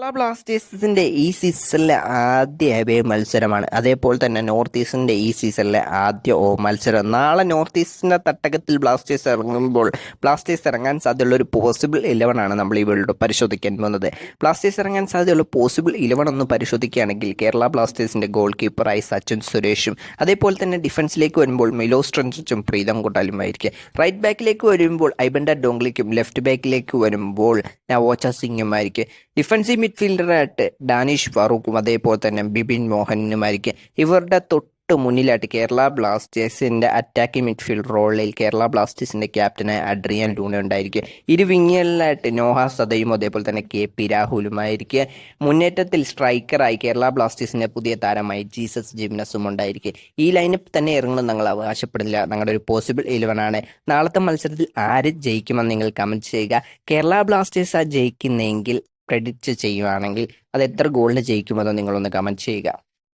കേരള ബ്ലാസ്റ്റേഴ്സിന്റെ ഈ സീസണിലെ ആദ്യ എവേ മത്സരമാണ്. അതേപോലെ തന്നെ നോർത്ത് ഈസ്റ്റിന്റെ ഈ സീസണിലെ ആദ്യ ഓ മത്സരം. നാളെ നോർത്ത് ഈസ്റ്റിന്റെ തട്ടകത്തിൽ ബ്ലാസ്റ്റേഴ്സ് ഇറങ്ങുമ്പോൾ ബ്ലാസ്റ്റേഴ്സ് ഇറങ്ങാൻ സാധ്യതയുള്ള ഒരു പോസിബിൾ ഇലവൻ ആണ് നമ്മൾ ഈ വേൾഡ് പരിശോധിക്കാൻ പോകുന്നത്. ബ്ലാസ്റ്റേഴ്സ് ഇറങ്ങാൻ സാധ്യതയുള്ള പോസിബിൾ ഇലവൻ ഒന്ന് പരിശോധിക്കുകയാണെങ്കിൽ കേരള ബ്ലാസ്റ്റേഴ്സിന്റെ ഗോൾ കീപ്പറായി സച്ചിൻ സുരേഷും അതേപോലെ തന്നെ ഡിഫൻസിലേക്ക് വരുമ്പോൾ മിലോസ് ട്രഞ്ചും പ്രീതം കൊട്ടാലുമായിരിക്കും റൈറ്റ് ബാക്കിലേക്ക് വരുമ്പോൾ ഐബൻഡ ഡോംഗ്ലിക്കും ലെഫ്റ്റ് ബാക്കിലേക്ക് വരുമ്പോൾ നവോച്ച സിംഗും സിംഗുമായിരിക്കും ഡിഫൻസീവ് മിഡ്ഫീൽഡറായിട്ട് ഡാനിഷ് ഫാറൂഖും അതേപോലെ തന്നെ ബിപിൻ മോഹനുമായിരിക്കും. ഇവരുടെ തൊട്ട് മുന്നിലായിട്ട് കേരള ബ്ലാസ്റ്റേഴ്സിന്റെ അറ്റാക്കിംഗ് മിഡ്ഫീൽഡ് റോളിൽ കേരള ബ്ലാസ്റ്റേഴ്സിന്റെ ക്യാപ്റ്റനായ അഡ്രിയൻ ലൂണ ഉണ്ടായിരിക്കും. ഇരു വിങ്ങികളിലായിട്ട് നോഹ സദയും അതേപോലെ തന്നെ കെ പി രാഹുലുമായിരിക്കും. മുന്നേറ്റത്തിൽ സ്ട്രൈക്കറായി കേരള ബ്ലാസ്റ്റേഴ്സിന്റെ പുതിയ താരമായി ജീസസ് ജിംനസും ഉണ്ടായിരിക്കും. ഈ ലൈനപ്പ് തന്നെ ഇറങ്ങണം ഞങ്ങൾ അവകാശപ്പെടുന്നില്ല. ഞങ്ങളുടെ ഒരു പോസിബിൾ ഇലവൻ ആണ്. നാളത്തെ മത്സരത്തിൽ ആര് ജയിക്കുമെന്ന് നിങ്ങൾ കമന്റ് ചെയ്യുക. കേരള ബ്ലാസ്റ്റേഴ്സ് ആ ജയിക്കുന്നെങ്കിൽ ക്രെഡിറ്റ് ചെയ്യുകയാണെങ്കിൽ അത് എത്ര ഗോളിന് ജയിക്കുമെന്ന് നിങ്ങളൊന്ന് കമന്റ് ചെയ്യുക.